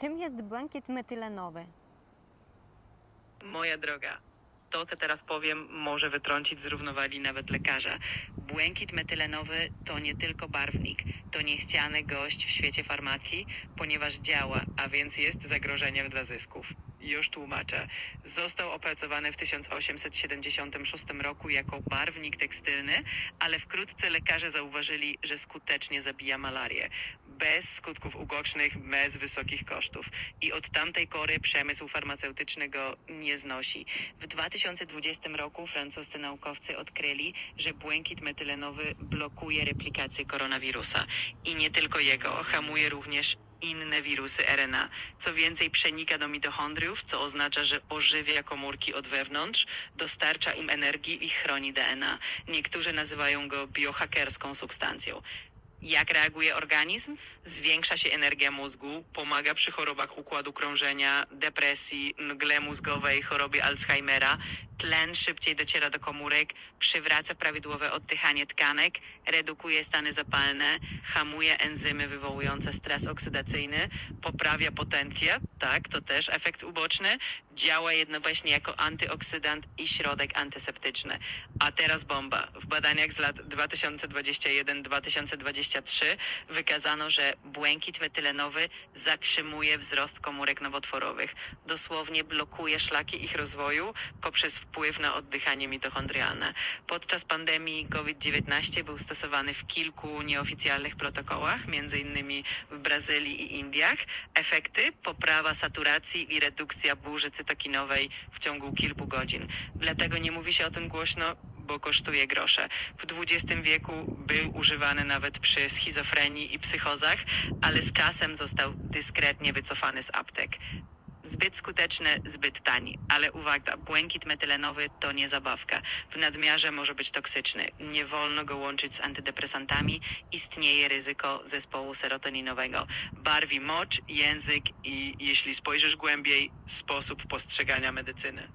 Czym jest błękit metylenowy? Moja droga, to co teraz powiem może wytrącić z równowagi nawet lekarza. Błękit metylenowy to nie tylko barwnik, to niechciany gość w świecie farmacji, ponieważ działa, a więc jest zagrożeniem dla zysków. Już tłumaczę. Został opracowany w 1876 roku jako barwnik tekstylny, ale wkrótce lekarze zauważyli, że skutecznie zabija malarię. Bez skutków ubocznych, bez wysokich kosztów. I od tamtej kory przemysł farmaceutyczny go nie znosi. W 2020 roku francuscy naukowcy odkryli, że błękit metylenowy blokuje replikację koronawirusa. I nie tylko jego, hamuje również inne wirusy RNA. Co więcej, przenika do mitochondriów, co oznacza, że ożywia komórki od wewnątrz, dostarcza im energii i chroni DNA. Niektórzy nazywają go biohakerską substancją. Jak reaguje organizm? Zwiększa się energia mózgu, pomaga przy chorobach układu krążenia, depresji, mgle mózgowej, chorobie Alzheimera. Tlen szybciej dociera do komórek, przywraca prawidłowe oddychanie tkanek, redukuje stany zapalne, hamuje enzymy wywołujące stres oksydacyjny, poprawia potencję, tak, to też efekt uboczny, działa jednocześnie jako antyoksydant i środek antyseptyczny. A teraz bomba. W badaniach z lat 2021-2023 wykazano, że błękit metylenowy zatrzymuje wzrost komórek nowotworowych. Dosłownie blokuje szlaki ich rozwoju poprzez wpływ na oddychanie mitochondrialne. Podczas pandemii COVID-19 był stosowany w kilku nieoficjalnych protokołach, innymi w Brazylii i Indiach. Efekty? Poprawa saturacji i redukcja burzy cytokinowej w ciągu kilku godzin. Dlatego nie mówi się o tym głośno, bo kosztuje grosze. W XX wieku był używany nawet przy schizofrenii i psychozach, ale z czasem został dyskretnie wycofany z aptek. Zbyt skuteczny, zbyt tani. Ale uwaga, błękit metylenowy to nie zabawka. W nadmiarze może być toksyczny. Nie wolno go łączyć z antydepresantami. Istnieje ryzyko zespołu serotoninowego. Barwi mocz, język i, jeśli spojrzysz głębiej, sposób postrzegania medycyny.